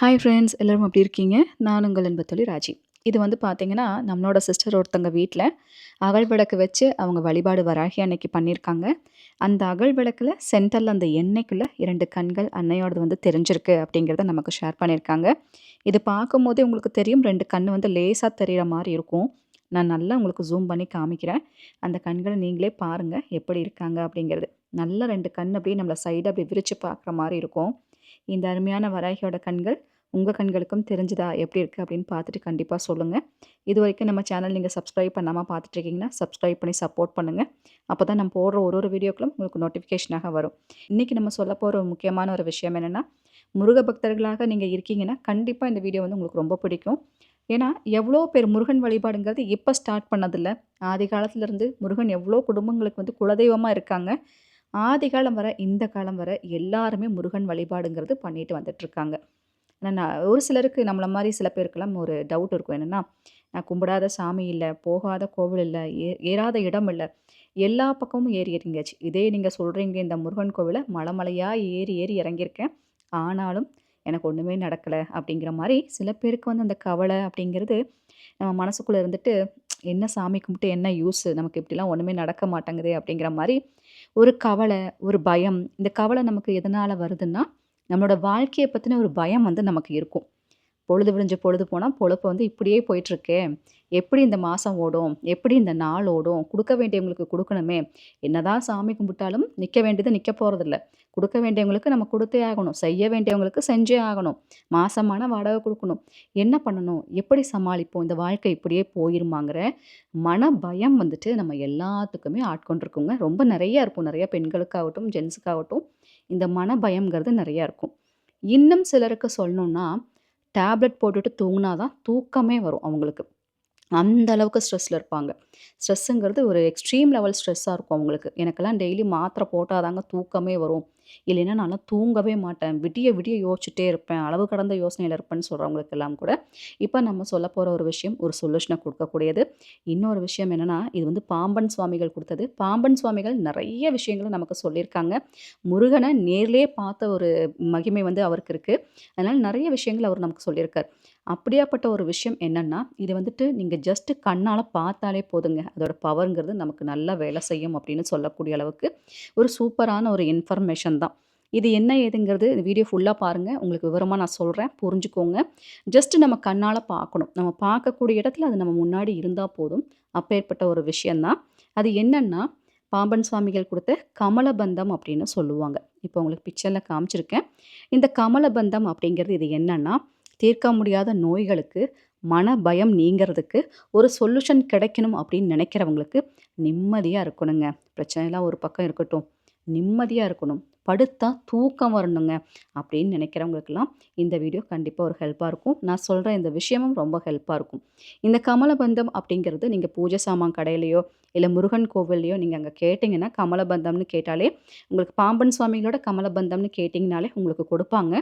Hi friends எல்லோரும் அப்படி இருக்கீங்க? நான் உங்கள் அன்பத்தொழி ராஜி. இது வந்து பார்த்தீங்கன்னா நம்மளோட சிஸ்டர் ஒருத்தங்க வீட்டில் அகல் விளக்கு வச்சு அவங்க வழிபாடு வராகி அன்னைக்கு பண்ணியிருக்காங்க அந்த அகல் விளக்கில் சென்டரில் அந்த எண்ணெய்க்குள்ளே இரண்டு கண்கள் அன்னையோடது வந்து தெரிஞ்சிருக்கு அப்படிங்கிறத நமக்கு ஷேர் பண்ணியிருக்காங்க இது பார்க்கும்போதே உங்களுக்கு தெரியும் ரெண்டு கண் வந்து லேசாக தெரிகிற மாதிரி இருக்கும். நான் நல்லா உங்களுக்கு ஜூம் பண்ணி காமிக்கிறேன். அந்த கண்களை நீங்களே பாருங்கள் எப்படி இருக்காங்க அப்படிங்கிறது. நல்லா ரெண்டு கண் அப்படியே நம்மளை சைடு அப்படி விரித்து பார்க்குற மாதிரி இருக்கும். இந்த அருமையான வராகியோட கண்கள் உங்கள் கண்களுக்கும் தெரிஞ்சுதா? எப்படி இருக்குது அப்படின்னு பார்த்துட்டு கண்டிப்பாக சொல்லுங்கள் இது வரைக்கும் நம்ம சேனல் நீங்கள் சப்ஸ்கிரைப் பண்ணாமல் பார்த்துட்ருக்கீங்கன்னா சப்ஸ்கிரைப் பண்ணி சப்போர்ட் பண்ணுங்கள் அப்போ தான் நம்ம போடுற ஒரு ஒரு வீடியோக்களும் உங்களுக்கு நோட்டிஃபிகேஷனாக வரும். இன்றைக்கி நம்ம சொல்ல போகிற ஒரு முக்கியமான ஒரு விஷயம் என்னென்னா முருக பக்தர்களாக நீங்கள் இருக்கீங்கன்னா கண்டிப்பாக இந்த வீடியோ வந்து உங்களுக்கு ரொம்ப பிடிக்கும். ஏன்னா எவ்வளோ பேர் முருகன் வழிபாடுங்கிறது இப்போ ஸ்டார்ட் பண்ணதில்லை. ஆதி காலத்துலேருந்து முருகன் எவ்வளோ குடும்பங்களுக்கு வந்து குலதெய்வமாக இருக்காங்க. ஆதி காலம் வர இந்த காலம் வர எல்லாருமே முருகன் வழிபாடுங்கிறது பண்ணிட்டு வந்துட்டுருக்காங்க நான் ஒரு சிலருக்கு நம்மளை மாதிரி சில பேருக்கெல்லாம் ஒரு டவுட் இருக்கும். என்னென்னா நான் கும்பிடாத சாமி இல்லை போகாத கோவில் இல்லை ஏ ஏறாத இடம் இல்லை எல்லா பக்கமும் ஏறி இறங்கியாச்சு. இதே நீங்கள் சொல்கிறீங்க இந்த முருகன் கோவிலை மலை மலையாக ஏறி ஏறி இறங்கியிருக்கேன். ஆனாலும் எனக்கு ஒன்றுமே நடக்கலை அப்படிங்கிற மாதிரி சில பேருக்கு வந்து அந்த கவலை அப்படிங்கிறது நம்ம மனசுக்குள்ளே இருந்துட்டு என்ன சாமி கும்பிட்டு என்ன யூஸ் நமக்கு இப்படிலாம் ஒன்றுமே நடக்க மாட்டேங்குது அப்படிங்கிற மாதிரி ஒரு கவலை ஒரு பயம் இந்த கவலை நமக்கு எதனால் வருதுன்னா நம்மளோட வாழ்க்கையை பற்றின ஒரு பயம் வந்து நமக்கு இருக்கும். பொழுது விடிஞ்ச பொழுது போனால் பொழப்பு வந்து இப்படியே போயிட்டுருக்கே. எப்படி இந்த மாதம் ஓடும்? எப்படி இந்த நாள் ஓடும்? கொடுக்க வேண்டியவங்களுக்கு கொடுக்கணுமே. என்னதான் சாமி கும்பிட்டாலும் நிற்க வேண்டியது நிற்க போகிறதில்ல கொடுக்க வேண்டியவங்களுக்கு நம்ம கொடுத்தே ஆகணும். செய்ய வேண்டியவங்களுக்கு செஞ்சே ஆகணும். மாசமான வாடகை கொடுக்கணும். என்ன பண்ணணும்? எப்படி சமாளிப்போம்? இந்த வாழ்க்கை இப்படியே போயிருமாங்கிற மன பயம் வந்துட்டு நம்ம எல்லாத்துக்குமே ஆட்கொண்டிருக்கோங்க. ரொம்ப நிறையா இருக்கும். நிறையா பெண்களுக்காகட்டும் ஜென்ஸுக்காகட்டும் இந்த மனபயம்ங்கிறது நிறையா இருக்கும். இன்னும் சிலருக்கு சொல்லணுன்னா டேப்லெட் போட்டுட்டு தூங்கினா தான் தூக்கமே வரும் அவங்களுக்கு. அந்த அளவுக்கு ஸ்ட்ரெஸ்ஸில் இருப்பாங்க. ஸ்ட்ரெஸ்ஸுங்கிறது ஒரு எக்ஸ்ட்ரீம் லெவல் ஸ்ட்ரெஸ்ஸாக இருக்கும் அவங்களுக்கு. எனக்கெல்லாம் டெய்லி மாத்திரை போட்டால் தாங்க தூக்கமே வரும். இல்லைன்னா நல்லா தூங்கவே மாட்டேன். விடிய விடிய யோசிச்சுட்டே இருப்பேன். அளவு கடந்த யோசனையில் இருப்பேன்னு சொல்கிறவங்களுக்கு எல்லாம் கூட. இப்போ நம்ம சொல்ல போகிற ஒரு விஷயம் ஒரு சொல்யூஷனை கொடுக்கக்கூடியது. இன்னொரு விஷயம் என்னென்னா இது வந்து பாம்பன் சுவாமிகள் கொடுத்தது. பாம்பன் சுவாமிகள் நிறைய விஷயங்களை நமக்கு சொல்லியிருக்காங்க. முருகனை நேர்லேயே பார்த்த ஒரு மகிமை வந்து அவருக்கு இருக்குது அதனால் நிறைய விஷயங்கள் அவர் நமக்கு சொல்லியிருக்கார். அப்படியாப்பட்ட ஒரு விஷயம் என்னென்னா இது வந்துட்டு நீங்கள் ஜஸ்ட்டு கண்ணால் பார்த்தாலே போதுங்க. அதோட பவருங்கிறது நமக்கு நல்லா வேலை செய்யும் அப்படின்னு சொல்லக்கூடிய அளவுக்கு ஒரு சூப்பரான ஒரு இன்ஃபர்மேஷன் தான். இது என்ன ஏதுங்கிறது வீடியோ ஃபுல்லாக பாருங்கள் உங்களுக்கு விவரமாக நான் சொல்கிறேன் புரிஞ்சுக்கோங்க. ஜஸ்ட்டு நம்ம கண்ணால் பார்க்கணும். நம்ம பார்க்கக்கூடிய இடத்துல அது நம்ம முன்னாடி இருந்தால் போதும். அப்பேற்பட்ட ஒரு விஷயந்தான் அது என்னென்னா பாம்பன் சுவாமிகள் கொடுத்த கமலபந்தம் அப்படின்னு சொல்லுவாங்க. இப்போ உங்களுக்கு பிக்சரில் காமிச்சிருக்கேன். இந்த கமலபந்தம் அப்படிங்கிறது இது என்னென்னா தீர்க்க முடியாத நோய்களுக்கு மன பயம் நீங்கிறதுக்கு ஒரு சொல்யூஷன் கிடைக்கணும் அப்படின்னு நினைக்கிறவங்களுக்கு நிம்மதியாக இருக்கணுங்க. பிரச்சனைலாம் ஒரு பக்கம் இருக்கட்டும். நிம்மதியாக இருக்கணும். படுத்தா தூக்கம் வரணுங்க அப்படின்னு நினைக்கிறவங்களுக்கெல்லாம் இந்த வீடியோ கண்டிப்பாக ஒரு ஹெல்ப்பாக இருக்கும். நான் சொல்கிற இந்த விஷயமும் ரொம்ப ஹெல்ப்பாக இருக்கும். இந்த கமலபந்தம் அப்படிங்கிறது நீங்கள் பூஜை சாமான் கடையிலையோ இல்லை முருகன் கோவில்லையோ நீங்கள் அங்கே கேட்டிங்கன்னா கமலபந்தம்னு கேட்டாலே உங்களுக்கு பாம்பன் சுவாமிகளோட கமலபந்தம்னு கேட்டிங்கனாலே உங்களுக்கு கொடுப்பாங்க.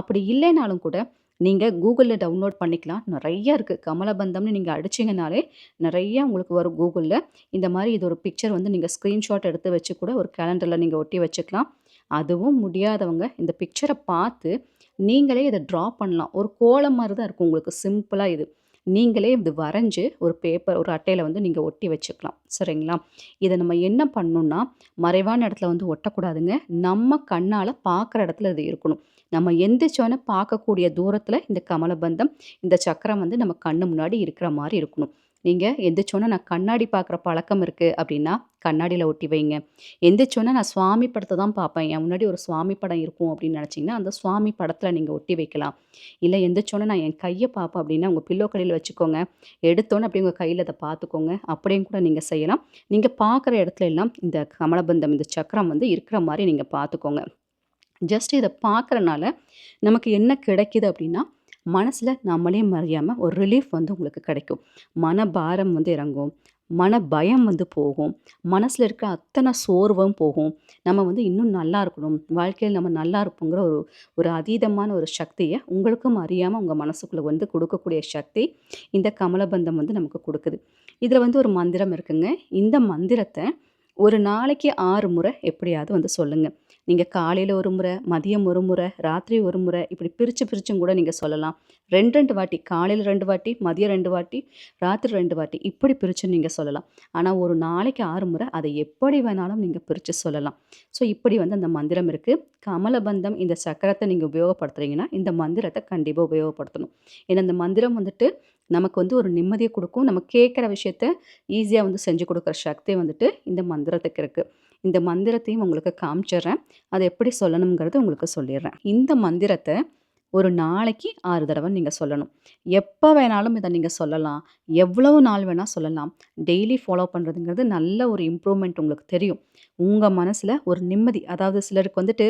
அப்படி இல்லைனாலும் கூட நீங்கள் கூகுளில் டவுன்லோட் பண்ணிக்கலாம். நிறையா இருக்குது கமலபந்தம்னு நீங்கள் அடிச்சிங்கனாலே நிறையா உங்களுக்கு வரும் கூகுளில். இந்த மாதிரி இது ஒரு பிக்சர் வந்து நீங்கள் ஸ்க்ரீன்ஷாட் எடுத்து வச்சு கூட ஒரு கேலண்டரில் நீங்கள் ஒட்டி வச்சுக்கலாம். அதுவும் முடியாதவங்க இந்த பிக்சரை பார்த்து நீங்களே இதை ட்ரா பண்ணலாம். ஒரு கோலம் மாதிரி தான் இருக்கும் உங்களுக்கு. சிம்பிளாக இது. நீங்களே இது வரைஞ்சி ஒரு பேப்பர் ஒரு அட்டையில் வந்து நீங்கள் ஒட்டி வச்சுக்கலாம். சரிங்களா? இதை நம்ம என்ன பண்ணணும்னா மறைவான இடத்துல வந்து ஒட்டக்கூடாதுங்க. நம்ம கண்ணால் பார்க்குற இடத்துல இது இருக்கணும். நம்ம எந்திரிச்சோன்னே பார்க்கக்கூடிய தூரத்தில் இந்த கமலபந்தம் இந்த சக்கரம் வந்து நம்ம கண்ணு முன்னாடி இருக்கிற மாதிரி இருக்கணும். நீங்கள் எந்திரிச்சோன்னே நான் கண்ணாடி பார்க்குற பழக்கம் இருக்குது அப்படின்னா கண்ணாடியில் ஒட்டி வைங்க. எந்திரிச்சோன்னே நான் சுவாமி படத்தை தான் பார்ப்பேன். என் முன்னாடி ஒரு சுவாமி படம் இருக்கும் அப்படின்னு நினச்சிங்கன்னா அந்த சுவாமி படத்தில் நீங்கள் ஒட்டி வைக்கலாம். இல்லை எந்திரிச்சோன்னே நான் என் கையை பார்ப்பேன் அப்படின்னா உங்கள் பில்லோ கடையில் வச்சுக்கோங்க. எடுத்தோன்னே அப்படி உங்கள் கையில் அதை பார்த்துக்கோங்க. அப்படியும் கூட நீங்கள் செய்யலாம். நீங்கள் பார்க்குற இடத்துல எல்லாம் இந்த கமலபந்தம் இந்த சக்கரம் வந்து இருக்கிற மாதிரி நீங்கள் பார்த்துக்கோங்க. ஜஸ்ட் இதை பார்க்குறனால நமக்கு என்ன கிடைக்கிது அப்படின்னா மனசில் நம்மளே மறியாமல் ஒரு ரிலீஃப் வந்து உங்களுக்கு கிடைக்கும். மன பாரம் வந்து இறங்கும். மன பயம் வந்து போகும். மனசில் இருக்கிற அத்தனை சோர்வும் போகும். நம்ம வந்து இன்னும் நல்லா இருக்கணும். வாழ்க்கையில் நம்ம நல்லா இருப்போங்கிற ஒரு ஒரு அதீதமான ஒரு சக்தியை உங்களுக்கும் அறியாமல் உங்கள் மனசுக்குள்ளே வந்து கொடுக்கக்கூடிய சக்தி இந்த கமலபந்தம் வந்து நமக்கு கொடுக்குது. இதில் வந்து ஒரு மந்திரம் இருக்குங்க. இந்த மந்திரத்தை ஒரு நாளைக்கு ஆறு முறை எப்படியாவது வந்து சொல்லுங்கள் நீங்கள் காலையில் ஒரு முறை மதியம் ஒரு முறை ராத்திரி ஒரு முறை இப்படி பிரித்து பிரிச்சும் கூட நீங்கள் சொல்லலாம். ரெண்டு ரெண்டு வாட்டி காலையில் ரெண்டு வாட்டி மதியம் ரெண்டு வாட்டி ராத்திரி ரெண்டு வாட்டி இப்படி பிரித்து நீங்கள் சொல்லலாம். ஆனால் ஒரு நாளைக்கு ஆறு முறை அதை எப்படி வேணாலும் நீங்கள் பிரித்து சொல்லலாம். ஸோ இப்படி வந்து அந்த மந்திரம் இருக்குது கமலபந்தம் இந்த சக்கரத்தை நீங்கள் உபயோகப்படுத்துறீங்கன்னா இந்த மந்திரத்தை கண்டிப்பாக உபயோகப்படுத்தணும். ஏன்னா இந்த மந்திரம் வந்துட்டு நமக்கு வந்து ஒரு நிம்மதியை கொடுக்கும். நம்ம கேட்குற விஷயத்த ஈஸியாக வந்து செஞ்சு கொடுக்குற சக்தி வந்துட்டு இந்த மந்திரத்துக்கு இருக்குது இந்த மந்திரத்தையும் உங்களுக்கு காமிச்சிடுறேன். அதை எப்படி சொல்லணுங்கிறது உங்களுக்கு சொல்லிடுறேன். இந்த மந்திரத்தை ஒரு நாளைக்கு ஆறு தடவை நீங்கள் சொல்லணும். எப்போ வேணாலும் இதை நீங்கள் சொல்லலாம். எவ்வளவு நாள் வேணால் சொல்லலாம். டெய்லி ஃபாலோ பண்ணுறதுங்கிறது நல்ல ஒரு இம்ப்ரூவ்மெண்ட் உங்களுக்கு தெரியும். உங்கள் மனசில் ஒரு நிம்மதி அதாவது சிலருக்கு வந்துட்டு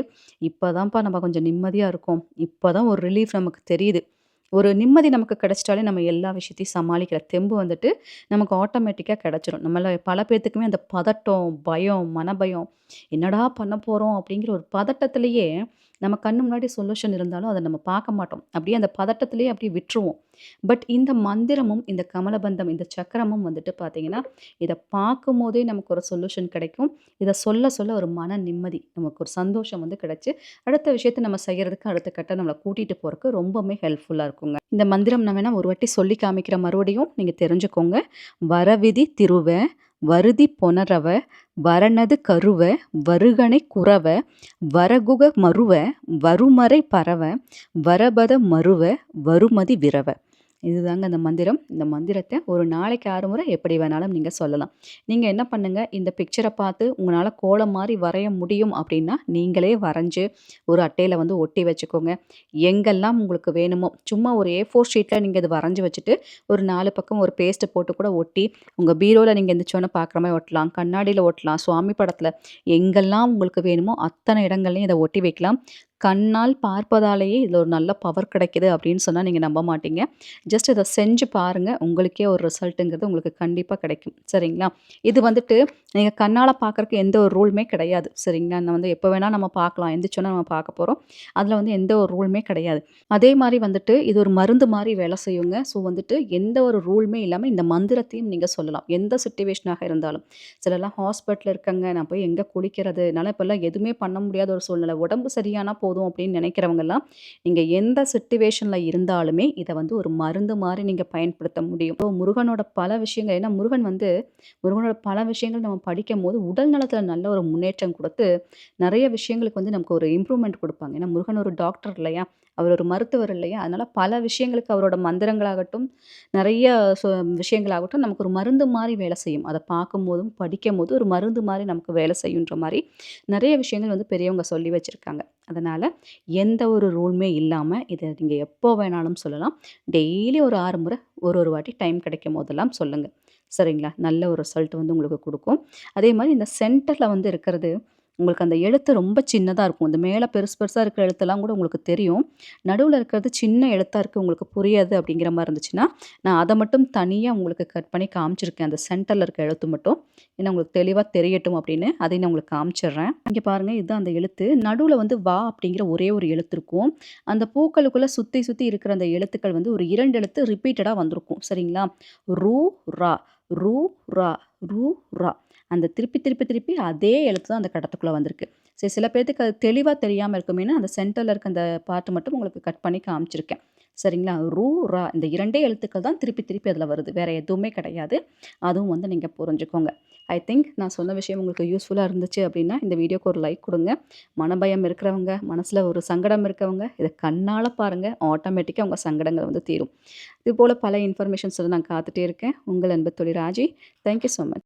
இப்போ தான்ப்பா நம்ம கொஞ்சம் நிம்மதியாக இருக்கோம். இப்போ தான் ஒரு ரிலீஃப் நமக்கு தெரியுது. ஒரு நிம்மதி நமக்கு கிடைச்சிட்டாலே நம்ம எல்லா விஷயத்தையும் சமாளிக்கிற தெம்பு வந்துட்டு நமக்கு ஆட்டோமேட்டிக்காக கிடச்சிரும். நம்மள பல பேர்த்துக்குமே அந்த பதட்டம் பயம் மனபயம் என்னடா பண்ண போகிறோம் அப்படிங்கிற ஒரு பதட்டத்திலேயே நம்ம கண்ணு முன்னாடி சொல்யூஷன் இருந்தாலும் அதை நம்ம பார்க்க மாட்டோம். அப்படியே அந்த பதட்டத்திலேயே அப்படியே விட்டுருவோம். பட் இந்த மந்திரமும் இந்த கமலபந்தம் இந்த சக்கரமும் வந்துட்டு பார்த்தீங்கன்னா இதை பார்க்கும் போதே நமக்கு ஒரு சொல்யூஷன் கிடைக்கும். இதை சொல்ல சொல்ல ஒரு மன நிம்மதி நமக்கு ஒரு சந்தோஷம் வந்து கிடைச்சி அடுத்த விஷயத்தை நம்ம செய்கிறதுக்கு அடுத்த கட்ட நம்மளை கூட்டிகிட்டு போகிறதுக்கு ரொம்பவுமே ஹெல்ப்ஃபுல்லாக இருக்குங்க. இந்த மந்திரம் நான் வேணால் ஒரு வாட்டி சொல்லி காமிக்கிற மறுபடியும். நீங்கள் தெரிஞ்சுக்கோங்க. வரவிதி திருவேன் வருதி பொனரவ வரணது கருவ வருகணை குறவ வரகுக மருவ வருமறை பரவ வரபத மருவ வருமதி விரவ. இதுதாங்க அந்த மந்திரம். இந்த மந்திரத்தை ஒரு நாளைக்கு ஆறு முறை எப்படி வேணாலும் நீங்கள் சொல்லலாம். நீங்கள் என்ன பண்ணுங்கள் இந்த பிக்சரை பார்த்து உங்களால் கோலம் மாதிரி வரைய முடியும் அப்படின்னா நீங்களே வரைஞ்சி ஒரு அட்டையில் வந்து ஒட்டி வச்சுக்கோங்க. எங்கெல்லாம் உங்களுக்கு வேணுமோ சும்மா ஒரு ஏ ஃபோர் ஷீட்டில் நீங்கள் இது வரைஞ்சி வச்சுட்டு ஒரு நாலு பக்கம் ஒரு பேஸ்ட்டை போட்டு கூட ஒட்டி உங்கள் பீரோவில் நீங்கள் எந்திரிச்சோன்னு பார்க்குற மாதிரி ஒட்டலாம் கண்ணாடியில் ஒட்டலாம் சுவாமி படத்தில் எங்கெல்லாம் உங்களுக்கு வேணுமோ அத்தனை இடங்கள்லையும் இதை ஒட்டி வைக்கலாம். கண்ணால் பார்ப்பதாலேயே இதில் ஒரு நல்ல பவர் கிடைக்கிது அப்படின்னு சொன்னால் நீங்கள் நம்ப மாட்டீங்க. ஜஸ்ட் இதை செஞ்சு பாருங்கள் உங்களுக்கே ஒரு ரிசல்ட்டுங்கிறது உங்களுக்கு கண்டிப்பாக கிடைக்கும். சரிங்களா? இது வந்துட்டு நீங்கள் கண்ணால் பார்க்குறக்கு எந்த ஒரு ரூலுமே கிடையாது. சரிங்களா? நான் வந்து எப்போ வேணால் நம்ம பார்க்கலாம். எந்திரிச்சோன்னா நம்ம பார்க்க போகிறோம் அதில் வந்து எந்த ஒரு ரூலுமே கிடையாது. அதே மாதிரி வந்துட்டு இது ஒரு மருந்து மாதிரி வேலை செய்யுங்க. ஸோ வந்துட்டு எந்த ஒரு ரூலுமே இல்லாமல் இந்த மந்திரத்தையும் நீங்கள் சொல்லலாம். எந்த சுச்சுவேஷனாக இருந்தாலும். சிலலாம் ஹாஸ்பிட்டலில் இருக்காங்க. நான் போய் எங்கே குளிக்கிறது என்னால் இப்போல்லாம் எதுவுமே பண்ண முடியாத ஒரு சூழ்நிலை. உடம்பு சரியானா போதும் அப்படின்னு நினைக்கிறவங்கெல்லாம் நீங்கள் எந்த சுச்சுவேஷனில் இருந்தாலுமே இதை வந்து ஒரு மருந்து மாதிரி நீங்கள் பயன்படுத்த முடியும். இப்போ முருகனோட பல விஷயங்கள் ஏன்னா முருகன் வந்து முருகனோட பல விஷயங்கள் நம்ம படிக்கும் போது உடல் நலத்தில் நல்ல ஒரு முன்னேற்றம் கொடுத்து நிறைய விஷயங்களுக்கு வந்து நமக்கு ஒரு இம்ப்ரூவ்மெண்ட் கொடுப்பாங்க. ஏன்னா முருகன் ஒரு டாக்டர் இல்லையா? அவர் ஒரு மருத்துவர் இல்லையா? அதனால் பல விஷயங்களுக்கு அவரோட மந்திரங்களாகட்டும் நிறைய விஷயங்களாகட்டும் நமக்கு ஒரு மருந்து மாதிரி வேலை செய்யும். அதை பார்க்கும் போதும் படிக்கும் போது ஒரு மருந்து மாதிரி நமக்கு வேலை செய்யுன்ற மாதிரி நிறைய விஷயங்கள் வந்து பெரியவங்க சொல்லி வச்சுருக்காங்க. அதனால் எந்த ஒரு ரூலுமே இல்லாமல் இதை நீங்கள் எப்போ வேணாலும் சொல்லலாம். டெய்லி ஒரு ஆறு முறை ஒரு ஒரு வாட்டி டைம் கிடைக்கும் போதெல்லாம் சொல்லுங்கள் சரிங்களா? நல்ல ஒரு ரிசல்ட் வந்து உங்களுக்கு கொடுக்கும். அதே மாதிரி இந்த சென்டரில் வந்து இருக்கிறது உங்களுக்கு அந்த எழுத்து ரொம்ப சின்னதாக இருக்கும். இந்த மேலே பெருசு பெருசாக இருக்கிற எழுத்தெல்லாம் கூட உங்களுக்கு தெரியும். நடுவில் இருக்கிறது சின்ன எழுத்தாக இருக்குது உங்களுக்கு புரியாது அப்படிங்கிற மாதிரி இருந்துச்சுன்னா நான் அதை மட்டும் தனியாக உங்களுக்கு கட் பண்ணி காமிச்சிருக்கேன். அந்த சென்டரில் இருக்க எழுத்து மட்டும். ஏன்னா உங்களுக்கு தெளிவாக தெரியட்டும் அப்படின்னு அதை நான் உங்களுக்கு காமிச்சிடுறேன். இங்கே பாருங்கள் இதுதான் அந்த எழுத்து. நடுவில் வந்து வா அப்படிங்கிற ஒரே ஒரு எழுத்து இருக்கும். அந்த பூக்களுக்குள்ளே சுற்றி சுற்றி இருக்கிற அந்த எழுத்துக்கள் வந்து ஒரு இரண்டு எழுத்து ரிப்பீட்டடாக வந்திருக்கும். சரிங்களா? ரூ ரா. ரூ ரா. ரூ ரா. அந்த திருப்பி திருப்பி திருப்பி அதே எழுத்து தான் அந்த கடத்துக்குள்ளே வந்திருக்கு. சரி சில பேர்த்துக்கு அது தெளிவாக தெரியாமல் இருக்குமேனு அந்த சென்டரில் இருக்க அந்த பாட்டு மட்டும் உங்களுக்கு கட் பண்ணி காமிச்சிருக்கேன். சரிங்களா? ரூ ரா இந்த இரண்டே எழுத்துக்கள் தான் திருப்பி திருப்பி அதில் வருது. வேறு எதுவுமே கிடையாது. அதுவும் வந்து நீங்கள் புரிஞ்சுக்கோங்க. ஐ திங்க் நான் சொன்ன விஷயம் உங்களுக்கு யூஸ்ஃபுல்லாக இருந்துச்சு அப்படின்னா இந்த வீடியோக்கு ஒரு லைக் கொடுங்க. மனபயம் இருக்கிறவங்க மனசில் ஒரு சங்கடம் இருக்கவங்க இதை கண்ணால் பாருங்கள் ஆட்டோமேட்டிக்காக உங்கள் சங்கடங்கள் வந்து தீரும். இது போல் பல இன்ஃபர்மேஷன்ஸ் நான் காத்துட்டே இருக்கேன். உங்கள் அன்பு தொழில் ராஜி. Thank you so much